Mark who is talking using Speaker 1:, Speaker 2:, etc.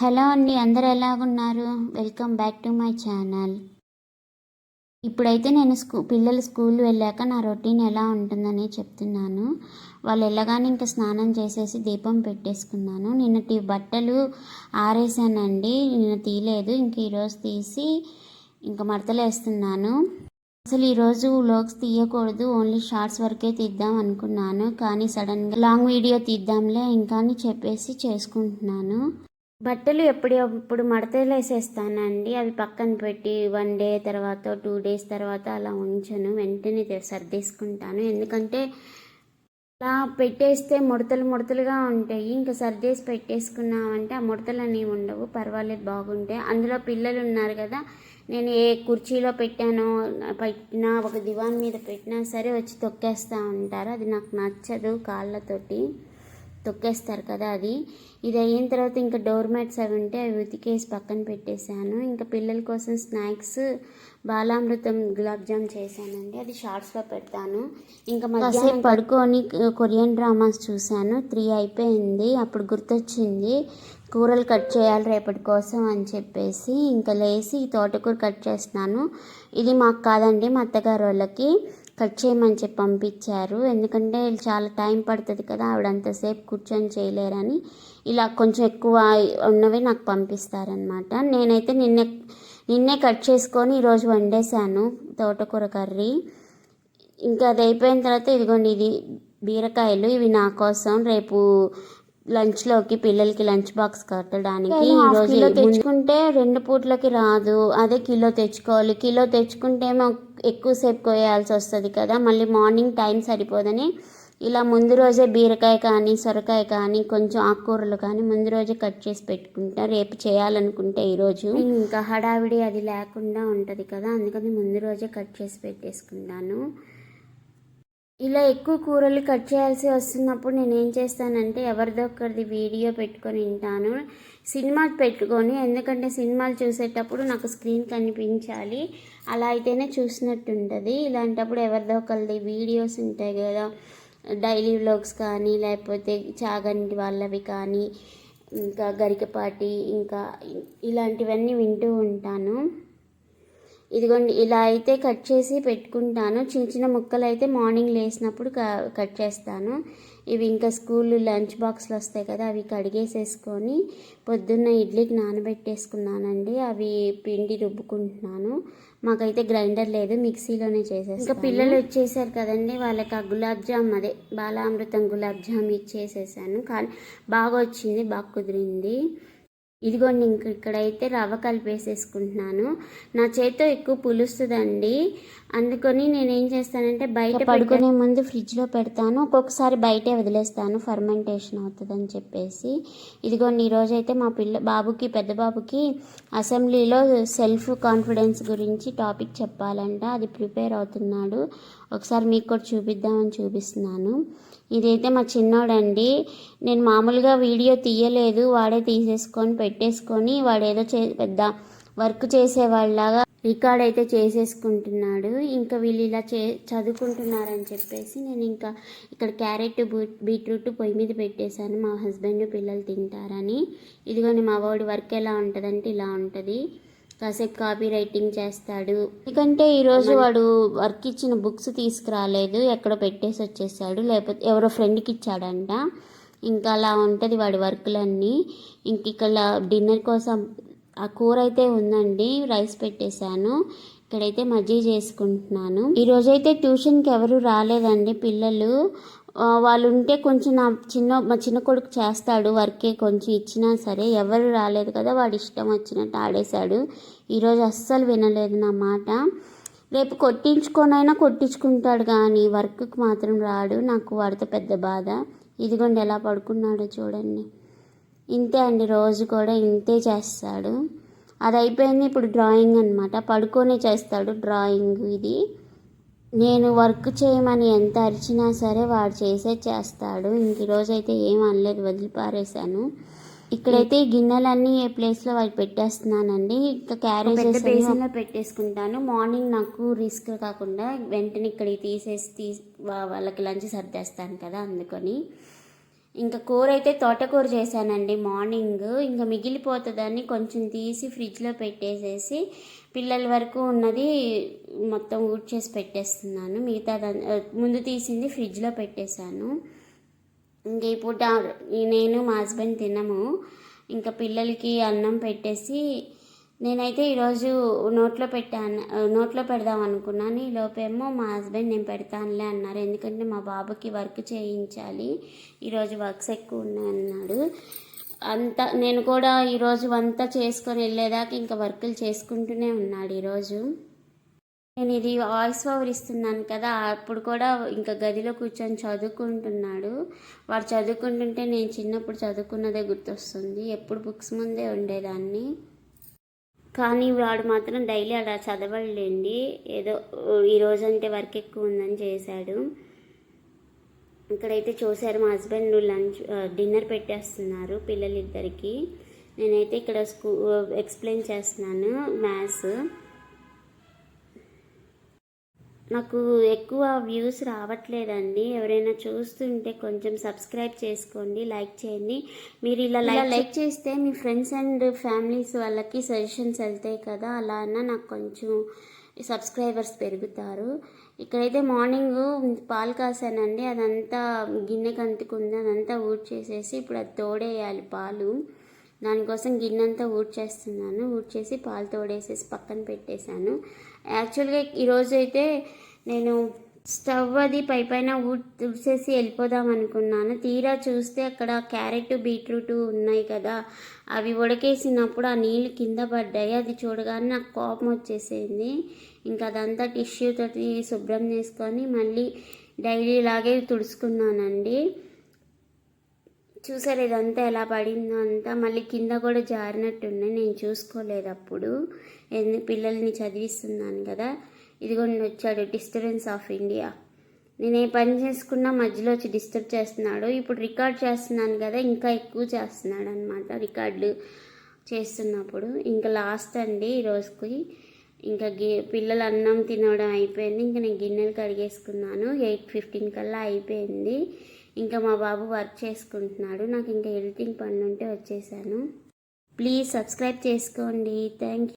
Speaker 1: Hello అండి అందరు ఎలాగున్నారు welcome back to my channel. ఇప్పుడైతే నేను స్కూ పిల్లలు స్కూల్ వెళ్ళాక నా రొటీన్ ఎలా ఉంటుందని చెప్తున్నాను. వాళ్ళు వెళ్ళగానే ఇంకా స్నానం చేసేసి దీపం పెట్టేసుకున్నాను. నిన్నటి బట్టలు ఆరేసానండి నిన్న తీయలేదు ఇంక ఈరోజు తీసి ఇంకా మడతలేస్తున్నాను. అసలు ఈరోజు వ్లాగ్స్ తీయకూడదు ఓన్లీ షార్ట్స్ వరకే తీద్దాం అనుకున్నాను. కానీ సడన్గా లాంగ్ వీడియో తీద్దాంలే ఇంకా అని చెప్పేసి చేసుకుంటున్నాను. బట్టలు ఎప్పుడప్పుడు మడతలు వేసేస్తానండి. అవి పక్కన పెట్టి వన్ డే తర్వాత టూ డేస్ తర్వాత అలా ఉంచను. వెంటనే సర్దేసుకుంటాను. ఎందుకంటే అలా పెట్టేస్తే ముడతలు ముడతలుగా ఉంటాయి. ఇంకా సర్దేసి పెట్టేసుకున్నామంటే ఆ ముడతలు అనేవి ఉండవు. పర్వాలేదు బాగుంటాయి. అందులో పిల్లలు ఉన్నారు కదా నేను ఏ కుర్చీలో పెట్టానో పెట్టినా ఒక దివాన్ మీద పెట్టినా సరే వచ్చి తొక్కేస్తూ ఉంటారు. అది నాకు నచ్చదు కాళ్ళతోటి. తొక్కేస్తారు కదా అది. ఇది అయిన తర్వాత ఇంకా డోర్ మ్యాట్స్ అవి ఉంటే అవి ఉతికేసి పక్కన పెట్టేశాను. ఇంకా పిల్లల కోసం స్నాక్స్ బాలామృతం గులాబ్ జామ్ చేశానండి. అది షార్ట్స్లో పెడతాను. ఇంకా మధ్యాహ్నం పడుకొని కొరియన్ డ్రామాస్ చూశాను. త్రీ అయిపోయింది. అప్పుడు గుర్తొచ్చింది కూరలు కట్ చేయాలి రేపటి కోసం అని చెప్పేసి. ఇంకా లేచి తోటకూర కట్ చేస్తున్నాను. ఇది మాకు కాదండి మా అత్తగారు వాళ్ళకి. కట్ చేయమని చెప్పి పంపించారు. ఎందుకంటే చాలా టైం పడుతుంది కదా ఆవిడ అంతసేపు కూర్చొని చేయలేరని. ఇలా కొంచెం ఎక్కువ ఉన్నవి నాకు పంపిస్తారనమాట నేనైతే నిన్నే నిన్నే కట్ చేసుకొని ఈరోజు వండేసాను తోటకూర కర్రీ. ఇంకా అది అయిపోయిన తర్వాత ఇదిగోండి ఇది బీరకాయలు. ఇవి నా కోసం రేపు లంచ్లోకి పిల్లలకి లంచ్ బాక్స్ కట్టడానికి ఈరోజు తెచ్చుకుంటే రెండు పూట్లకి రాదు. అదే కిలో తెచ్చుకోవాలి. కిలో తెచ్చుకుంటే ఏమో ఎక్కువసేపు కోయాల్సి వస్తుంది కదా మళ్ళీ మార్నింగ్ టైం సరిపోదని ఇలా ముందు రోజే బీరకాయ కానీ సొరకాయ కానీ కొంచెం ఆకుకూరలు కానీ ముందు రోజే కట్ చేసి పెట్టుకుంటా. రేపు చేయాలనుకుంటే ఈరోజు ఇంకా హడావిడి అది లేకుండా ఉంటుంది కదా అందుకని ముందు రోజే కట్ చేసి పెట్టేసుకుంటాను. ఇలా ఎక్కువ కూరలు కట్ చేయాల్సి వస్తున్నప్పుడు నేను ఏం చేస్తానంటే ఎవరిదో ఒకరిది వీడియో పెట్టుకొని వింటాను. సినిమాలు పెట్టుకొని ఎందుకంటే సినిమాలు చూసేటప్పుడు నాకు స్క్రీన్ కనిపించాలి. అలా అయితేనే చూసినట్టు ఉంటుంది ఇలాంటప్పుడు ఎవరిదో ఒకరిది వీడియోస్ ఉంటాయి కదా డైలీ వ్లాగ్స్ కానీ లేకపోతే చాగంటి వాళ్ళవి కానీ ఇంకా గరికపాటి ఇంకా ఇలాంటివన్నీ వింటూ ఉంటాను. ఇదిగోండి ఇలా అయితే కట్ చేసి పెట్టుకుంటాను. చిన్న చిన్న ముక్కలు అయితే మార్నింగ్ లేసినప్పుడు క- కట్ చేస్తాను. ఇవి ఇంకా స్కూల్ లంచ్ బాక్స్లు వస్తాయి కదా అవి కడిగేసేసుకొని పొద్దున్న ఇడ్లీకి నానబెట్టేసుకున్నానండి. అవి పిండి రుబ్బుకుంటున్నాను. మాకైతే గ్రైండర్ లేదు మిక్సీలోనే చేసేసి ఇంకా పిల్లలు వచ్చేసారు కదండి వాళ్ళకి ఆ గులాబ్ జామ్ అదే బాలామృతం గులాబ్ జామ్ ఇచ్చేసేసాను. కానీ బాగా వచ్చింది బాగా కుదిరింది. ఇదిగోండి ఇంక ఇక్కడైతే రవ్వ కలిపేసేసుకుంటున్నాను. నా చేతితో ఎక్కువ పులుస్తుందండి. అందుకని నేను ఏం చేస్తానంటే బయట పడుకునే ముందు ఫ్రిడ్జ్లో పెడతాను. ఒక్కొక్కసారి బయటే వదిలేస్తాను. ఫర్మెంటేషన్ అవుతుందని చెప్పేసి. ఇదిగోండి ఈరోజు అయితే మా పిల్ల బాబుకి పెద్ద బాబుకి అసెంబ్లీలో సెల్ఫ్ కాన్ఫిడెన్స్ గురించి టాపిక్ చెప్పాలంట. అది ప్రిపేర్ అవుతున్నాడు. ఒకసారి మీకు కూడా చూపిద్దామని చూపిస్తున్నాను. ఇదైతే మా చిన్నోడండి. నేను మామూలుగా వీడియో తీయలేదు. వాడే తీసేసుకొని పెట్టేసుకొని వాడేదో చే పెద్ద వర్క్ చేసేవాళ్ళలాగా రికార్డ్ అయితే చేసేసుకుంటున్నాడు. ఇంకా వీళ్ళు ఇలా చే చదువుకుంటున్నారని చెప్పేసి నేను ఇంకా ఇక్కడ క్యారెట్ బీట్రూట్ పొయ్యి మీద పెట్టేశాను. మా హస్బెండ్ పిల్లలు తింటారని. ఇదిగోని మా వాడి వర్క్ ఎలా ఉంటుందంటే ఇలా ఉంటుంది. కాసేపు కాపీ రైటింగ్ చేస్తాడు. ఎందుకంటే ఈరోజు వాడు వర్క్ ఇచ్చిన బుక్స్ తీసుకురాలేదు. ఎక్కడో పెట్టేసి వచ్చేసాడు. లేకపోతే ఎవరో ఫ్రెండ్కి ఇచ్చాడంట. ఇంకా అలా ఉంటుంది వాడి వర్క్లన్నీ. ఇంక ఇక్కడ డిన్నర్ కోసం ఆ కూర అయితే ఉందండి. రైస్ పెట్టేశాను. ఇక్కడైతే మజ్జిగ చేసుకుంటున్నాను. ఈరోజైతే ట్యూషన్కి ఎవరు రాలేదండి పిల్లలు. వాళ్ళు ఉంటే కొంచెం నా చిన్న మా చిన్న కొడుకు చేస్తాడు వర్కే కొంచెం ఇచ్చినా సరే. ఎవరు రాలేదు కదా వాడు ఇష్టం వచ్చినట్టు ఆడేశాడు. ఈరోజు అస్సలు వినలేదు నా మాట. రేపు కొట్టించుకొనైనా కొట్టించుకుంటాడు కానీ వర్క్కి మాత్రం రాడు. నాకు వాడితో పెద్ద బాధ. ఇదిగోండి ఎలా పడుకున్నాడో చూడండి. ఇంతే అండి. రోజు కూడా ఇంతే చేస్తాడు. అది అయిపోయింది ఇప్పుడు డ్రాయింగ్ అనమాట పడుకొనే చేస్తాడు డ్రాయింగ్ ఇది. నేను వర్క్ చేయమని ఎంత అరిచినా సరే వాడు చేసే చేస్తాడు. ఇంక ఈరోజు అయితే ఏం అనలేదు వదిలిపారేశాను. ఇక్కడైతే ఈ గిన్నెలన్నీ ఏ ప్లేస్లో వాటి పెట్టేస్తున్నానండి. ఇంకా క్యారేజెస్ బేసిన్లో పెట్టేసుకుంటాను. మార్నింగ్ నాకు రిస్క్ కాకుండా వెంటనే ఇక్కడికి తీసేసి తీ వా- వాళ్ళకి లంచ్ సర్దేస్తాను కదా అందుకని. ఇంకా కూర అయితే తోటకూర చేశానండి మార్నింగ్. ఇంకా మిగిలిపోతుందని కొంచెం తీసి ఫ్రిడ్జ్లో పెట్టేసేసి పిల్లల వరకు ఉన్నది మొత్తం ఊడ్ చేసి పెట్టేస్తున్నాను మిగతా ముందు తీసింది ఫ్రిడ్జ్లో పెట్టేశాను. ఇంక ఇప్పుడు నేను మా హస్బెండ్ తినము. ఇంకా పిల్లలకి అన్నం పెట్టేసి నేనైతే ఈరోజు నోట్లో పెట్టాను నోట్లో పెడదాం అనుకున్నాను. ఈ లోపేమో మా హస్బెండ్ నేను పెడతానులే అన్నారు. ఎందుకంటే మా బాబుకి వర్క్ చేయించాలి. ఈరోజు వర్క్స్ ఎక్కువ ఉన్నాయి అన్నాడు. అంతా నేను కూడా ఈరోజు అంతా చేసుకొని వెళ్ళేదాకా ఇంకా వర్కులు చేసుకుంటూనే ఉన్నాడు ఈరోజు నేను ఇది వాయిస్ ఓవర్ ఇస్తున్నాను కదా అప్పుడు కూడా ఇంకా గదిలో కూర్చొని చదువుకుంటున్నాడు. వాడు చదువుకుంటుంటే నేను చిన్నప్పుడు చదువుకున్నదే గుర్తొస్తుంది. ఎప్పుడు బుక్స్ ముందే ఉండేదాన్ని. కానీ వాడు మాత్రం డైలీ అలా చదవలేండి. ఏదో ఈరోజు అంటే వర్క్ ఎక్కువ ఉందని చేశాడు. ఇక్కడైతే చూశారు మా హస్బెండ్ లంచ్ డిన్నర్ పెట్టేస్తున్నారు పిల్లలిద్దరికి. నేనైతే ఇక్కడ స్కూ ఎక్స్ప్లెయిన్ చేస్తున్నాను మ్యాథ్స్. నాకు ఎక్కువ వ్యూస్ రావట్లేదండి. ఎవరైనా చూస్తుంటే కొంచెం సబ్స్క్రైబ్ చేసుకోండి లైక్ చేయండి. మీరు ఇలా లైక్ చేస్తే మీ ఫ్రెండ్స్ అండ్ ఫ్యామిలీస్ వాళ్ళకి సజెషన్స్ వెళ్తాయి కదా అలా అన్న నాకు కొంచెం సబ్స్క్రైబర్స్ పెరుగుతారు. ఇక్కడైతే మార్నింగ్ పాలు కాసానండి. అదంతా గిన్నెకి అంటుకుంది అదంతా ఊడ్ చేసేసి ఇప్పుడు అది తోడేయాలి పాలు. దానికోసం గిన్నె అంతా ఊడ్చేస్తున్నాను ఊడ్చేసి పాలు తోడేసేసి పక్కన పెట్టేశాను. యాక్చువల్గా ఈరోజు అయితే నేను స్టవ్ అది పై పైన తుడిసేసి వెళ్ళిపోదాం అనుకున్నాను. తీరా చూస్తే అక్కడ క్యారెట్ బీట్రూట్ ఉన్నాయి కదా అవి ఉడకేసినప్పుడు ఆ నీళ్ళు కింద పడ్డాయి. అది చూడగానే నాకు కోపం వచ్చేసింది. ఇంకా అదంతా టిష్యూ తోటి శుభ్రం చేసుకొని మళ్ళీ డైలీ లాగే తుడుచుకున్నానండి. చూసారు ఇదంతా ఎలా పడిందో అంతా మళ్ళీ కింద కూడా జారినట్టున్నాయి నేను చూసుకోలేదు అప్పుడు. ఎందుకు పిల్లల్ని చదివిస్తున్నాను కదా. ఇదిగోండి వచ్చాడు డిస్టర్బెన్స్ ఆఫ్ ఇండియా. నేను ఏ పని చేసుకున్నా మధ్యలో వచ్చి డిస్టర్బ్ చేస్తున్నాడు. ఇప్పుడు రికార్డ్ చేస్తున్నాను కదా ఇంకా ఎక్కువ చేస్తున్నాడు అనమాట రికార్డులు చేస్తున్నప్పుడు. ఇంకా లాస్ట్ అండి ఈరోజుకి ఇంకా గి పిల్లలు అన్నం తినడం అయిపోయింది. ఇంకా నేను గిన్నెలు కడిగేసుకున్నాను. ఎయిట్ ఫిఫ్టీన్ కల్లా అయిపోయింది. ఇంకా మా బాబు వర్క్ చేసుకుంటున్నాడు. నాకు ఇంకా ఎడిటింగ్ పని ఉంటే వచ్చేసాను. ప్లీజ్ సబ్స్క్రైబ్ చేసుకోండి. థ్యాంక్